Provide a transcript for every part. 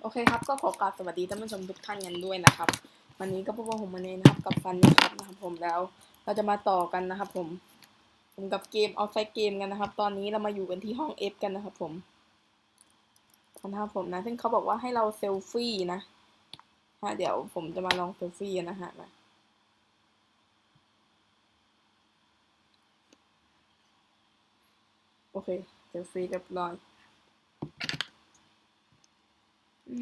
โอเคครับ ก็ขอกราบสวัสดีท่านผู้ชมทุกท่านกันด้วยนะครับ วันนี้ก็พบกับผมมาเนนะครับกับฟันนะครับนะครับผมแล้วเราจะมาต่อกันนะครับ ผม ผมกับเกมเอาไซเกมกันนะครับ ตอนนี้เรามาอยู่กันที่ห้อง F กันนะครับ ผมนะครับผมนะซึ่งเขาบอกว่าให้เราเซลฟี่นะฮะเดี๋ยวผมจะมาลองเซลฟี่กันนะฮะมาโอเคเซลฟี่เรียบร้อย เซ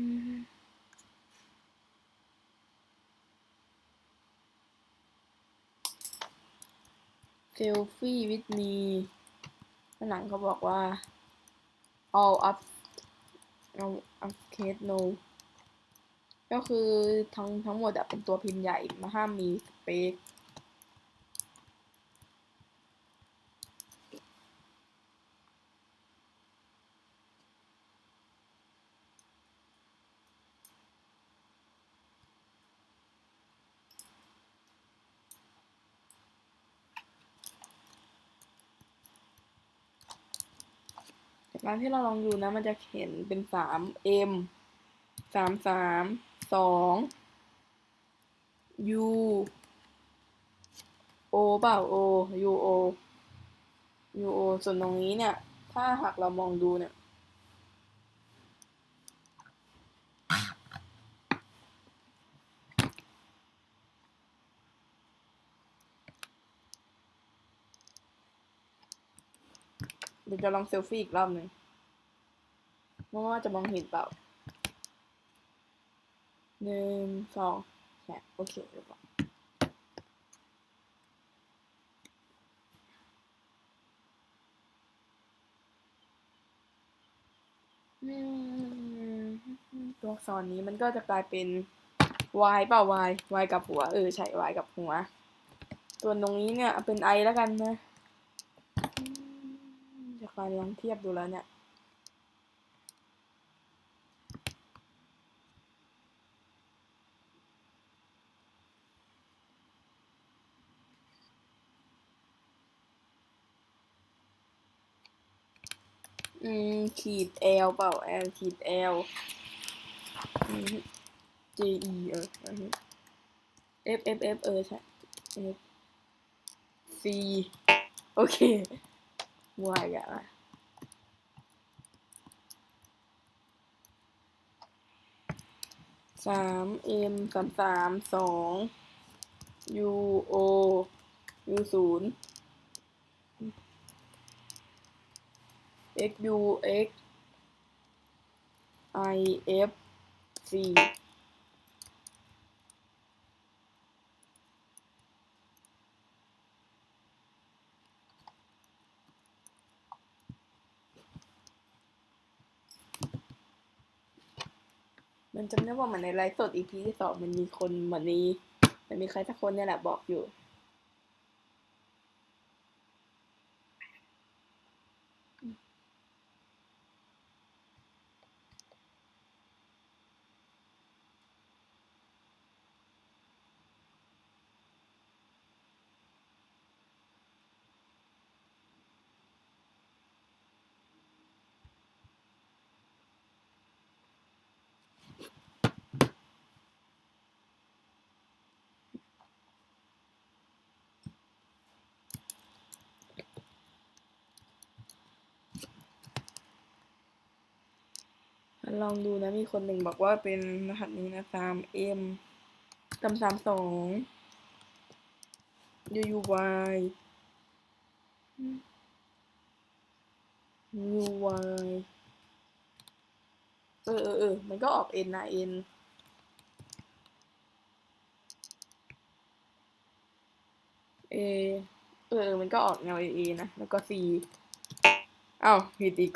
ลฟี่วิดมีข้างหลังเขาบอกว่า all up all up case no ก็คือทั้งทั้งหมดอะเป็นตัวพิมพ์ใหญ่มาห้ามมีสเปค ร้านที่เราลองดูนะ มันจะเห็นเป็นสาม M สามสามสอง U O เปล่า O U O U O ส่วนตรงนี้เนี่ย ถ้าหากเรามองดูเนี่ย เดี๋ยวจะลองเซลฟี่อีกรอบหนึ่งไม่ว่าจะมองเห็นเปล่าหนึ่งสองแค่โอเคเรียบร้อยตัวอักษรนี้มันก็จะกลายเป็น y เปล่า y y กับหัว เออ ใช่ y กับหัวส่วตรงนี้เนี่ย เป็น i แล้วกันนะ จาการลองเทียบดูแล้วเนี่ยอืมขีด L เปล่า L ขีด L J E เออ F F F เออใช่ F C โอเค Y กันละสาม M สามสามสอง U O U ศูนย์ X U X I F C มันจำได้ว่ามันในไลฟ์สดอีพีที่สองมันมีคนเหมือนมีมันมีใครสักคนเนี่ยแหละบอกอยู่ ลองดูนะมีคนหนึ่งบอกว่าเป็นรหัสนี้นะสามเอ็มสามสามสองยูยูวายยูวายเออเออเออมันก็ออกเอ็นนะเอ็นเอเออเออมันก็ออกแนวเอเอนะ แล้วก็ซีอ้าวผิดอีก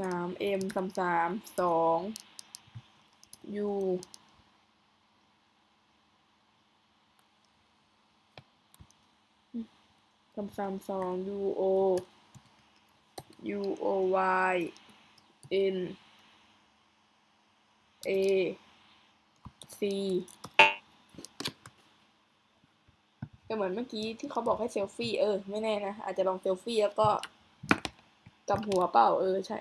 สามเอ็มสามสามสองยูสามสามสองยูโอยูโอวายเอ็นเอซีก็เหมือนเมื่อกี้ที่เขาบอกให้เซลฟี่เออ ไม่แน่นะ อาจจะลองเซลฟี่แล้วก็กำหัวเปล่าเออ ใช่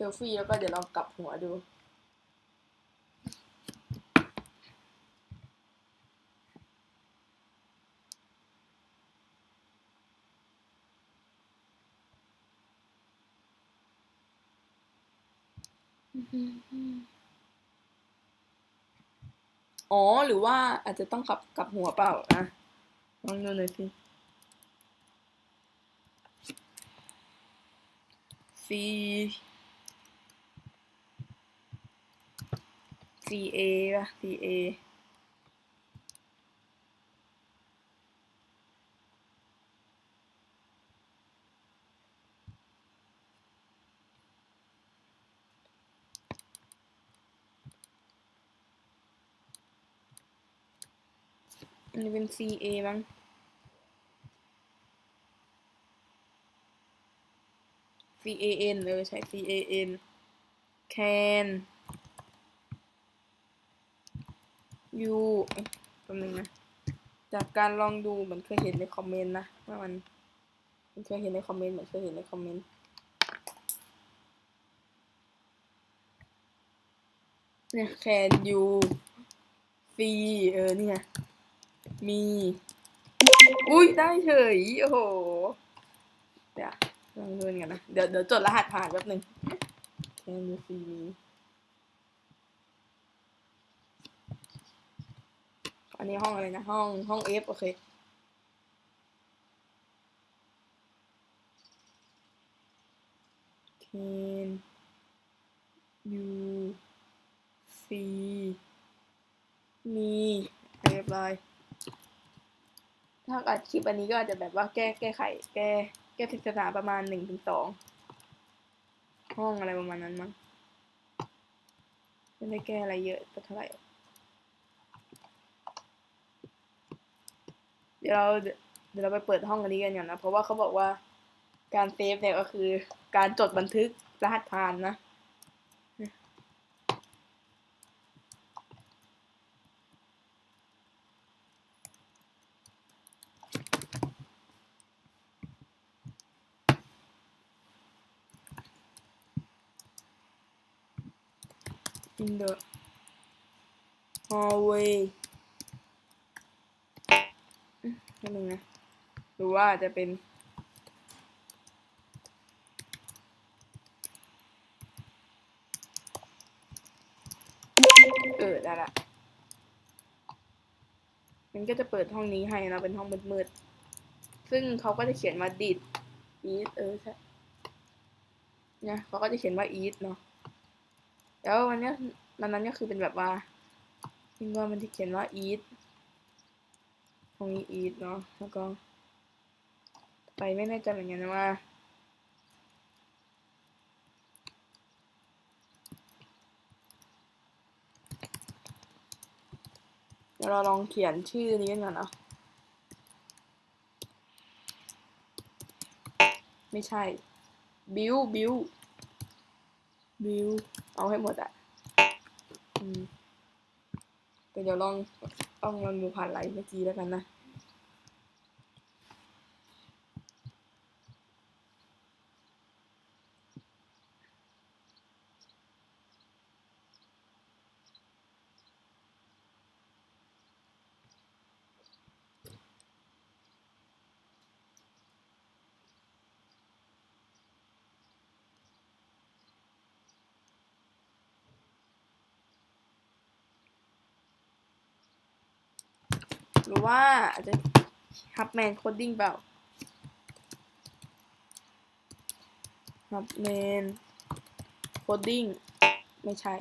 เซลฟี่แล้วก็เดี๋ยวลองกลับหัวดูอ๋อหรือว่าอาจจะต้องกลับกลับหัวเปล่าอะลองดูหน่อยสิ C C A ป่ะ C A อันนี้เป็น C A มั้ง C A N เออใช้ C A N can you เอ๊ะแป๊บนึงนะ จากการลองดูเหมือนเคยเห็นในคอมเมนต์นะว่ามันมันเคยเห็นในคอมเมนต์เหมือนเคยเห็นในคอมเมนต์เนี่ย can you see เออเนี่ยมีอุ้ยได้เฉยโอ้โห เดี๋ยวลองดูกันนะ เดี๋ยวเดี๋ยวจดรหัสผ่านแป๊บหนึ่ง can you see me อันนี้ห้องอะไรนะ ห้องห้อง F โอเค can you see me เรียบร้อยถ้าอัดคลิปอันนี้ก็อาจจะแบบว่าแก้แก้ไข แก้แก้ปริศนาประมาณหนึ่งถึงสองห้องอะไรประมาณนั้นมั้งไม่ได้แก้อะไรเยอะเท่าไหร่ ดี๋ยวเราเดี๋ยวเราไปเปิดห้องอันนี้กันก่อนนะ เพราะว่าเขาบอกว่าการเซฟเนี่ยก็คือการจดบันทึกรหัสผ่านนะ in the hallway รือว่าจะเป็น เออได้ละมันก็จะเปิดห้องนี้ให้นะเป็นห้องมืดๆ ซึ่งเขาก็จะเขียนว่าดิด eat เออใช่เนี่ยเขาก็จะเขียนว่า eat เนาะแล้ววันนี้ยมันนั้นก็คือเป็นแบบว่าจริงว่ามันจะเขียนว่า eat ตรงนี้ eat เนาะแล้วก็ ไปไม่แน่ใจเหมือนกันนะว่าเดี๋ยวเราลองเขียนชื่อนี้กันก่อนเนาะไม่ใช่ บิวบิวบิวเอาให้หมดอะอืมแต่เดี๋ยวลองต้องลองดูผ่านไลน์เมื่อกี้แล้วกันนะ หรือว่าอาจจะฮับแมนโคดดิ้งเปล่าฮับแมนโคดดิ้งไม่ใช่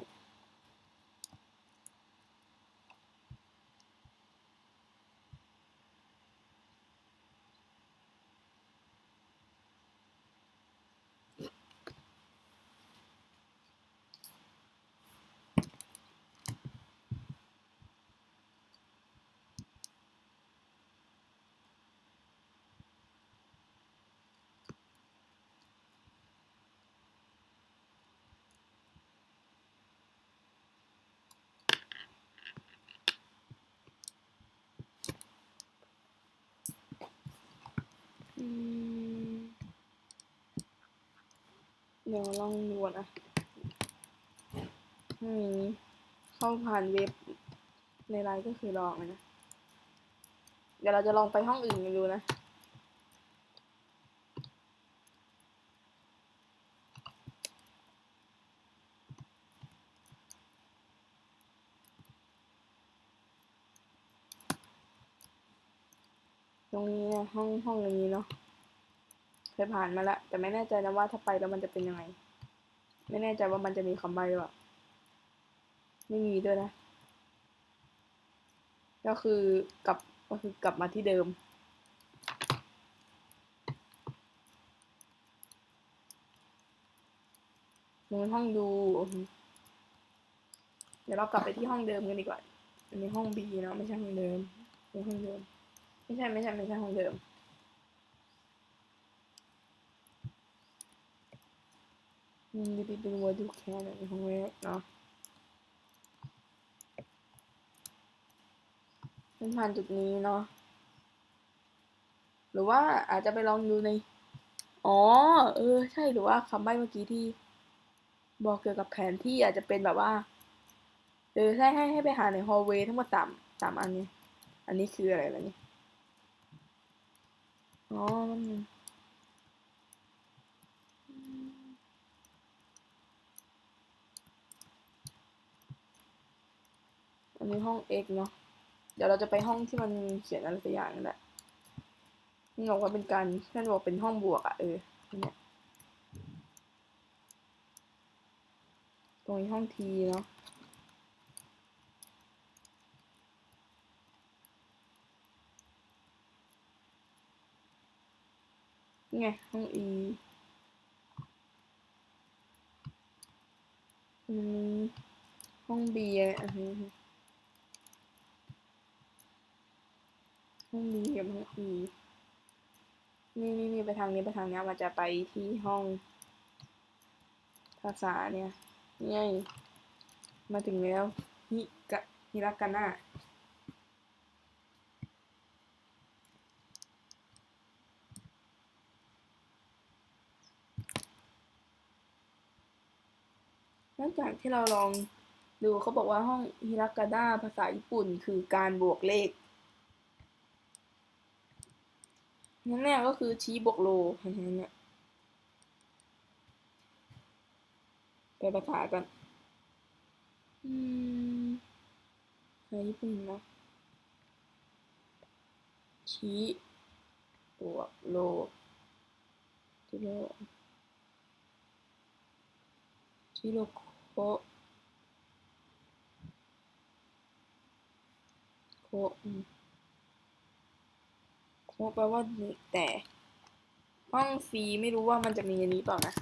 เดี๋ยวลองดูนะอืมเข้าผ่านเว็บในไลน์ก็คือลองนะ เดี๋ยวเราจะลองไปห้องอื่นกันดูนะ รงนี้เนี่ยห้องห้องนี้เนาะเคยผ่านมาแล้วแต่ไม่แน่ใจนะว่าถ้าไปแล้วมันจะเป็นยังไง ไม่แน่ใจว่ามันจะมีคำใบ้หรือเปล่าไม่มีด้วยนะ ก็คือกลับก็คือกลับมาที่เดิมลงห้องดูเดี๋ยวเรากลับไปที่ห้องเดิมกันดีกว่าอันนี้ห้องบีเนาะไม่ใช่ห้องเดิมเป็นห้องเดิม ไม่ใช่ไม่ใช่ไม่ใช่ห้องเดิมอืมไปดูว่าดูแค่ไหนห้องแรกเนาะเป็นผ่านจุดนี้เนาะหรือว่าอาจจะไปลองดูใน อ๋อ เออ ใช่หรือว่าคำใบ้เมื่อกี้ที่ บอกเกี่ยวกับแผนที่อาจจะเป็นแบบว่า เออใช่ให้ให้ไปหาในฮอลเวย์ทั้งหมดสามสามอันนี้ อันนี้คืออะไรล่ะเนี่ย อ๋อมันงอันนี้ห้อง X เนาะ เดี๋ยวเราจะไปห้องที่มันเขียนอะไรสักอย่างนั่นแหละนี่บอกว่าเป็นการท่านบอกเป็นห้องบวกอะเออเนี่ยตรงนี้ห้องทีเนาะ ไงห้องอืมห้อง B อะอือฮึห้อง B กับห้อง E นี่นี่นี่ไปทางนี้ไปทางนี้มันจะไปที่ห้อง ภาษาเนี่ยนี่ไงมาถึงแล้วฮิกะฮิรากานะ หลังจากที่เราลองดูเขาบอกว่าห้องฮิรากานะภาษาญี่ปุ่นคือการบวกเลขนั่นเนี่ก็คือชี้บวกโลเห็นไหมเนี่ยไปภาษากันอืมภาษาญี่ปุ่นเนาะชี้บวกโลชี้โลชี้โลโค โคอืมโคแปลว่าหนึ่งแต่ ห้องฟรีไม่รู้ว่ามันจะมีอันนี้เปล่านะ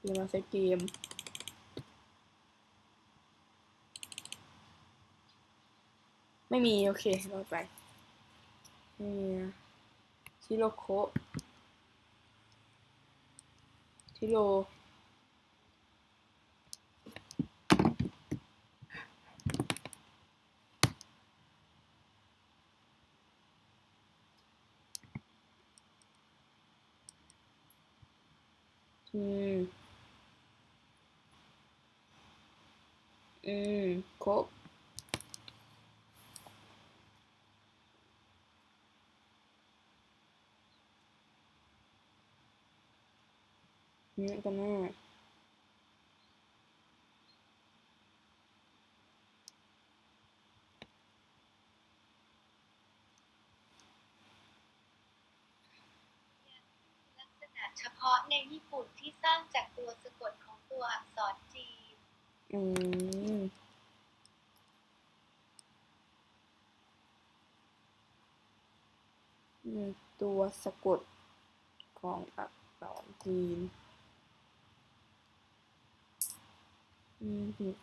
เดี๋ยวมาใช้เกมไม่มี โอเครอดไปไม่ชิโรโคชิโร อืมอืมโคะเนี่ยกันแน่ ลักษณะ เฉพาะในญี่ปุ่นที่สร้างจากตัวสะกดของตัวอักษรจีน อืมตัวสะกดของอักษรจีน อืม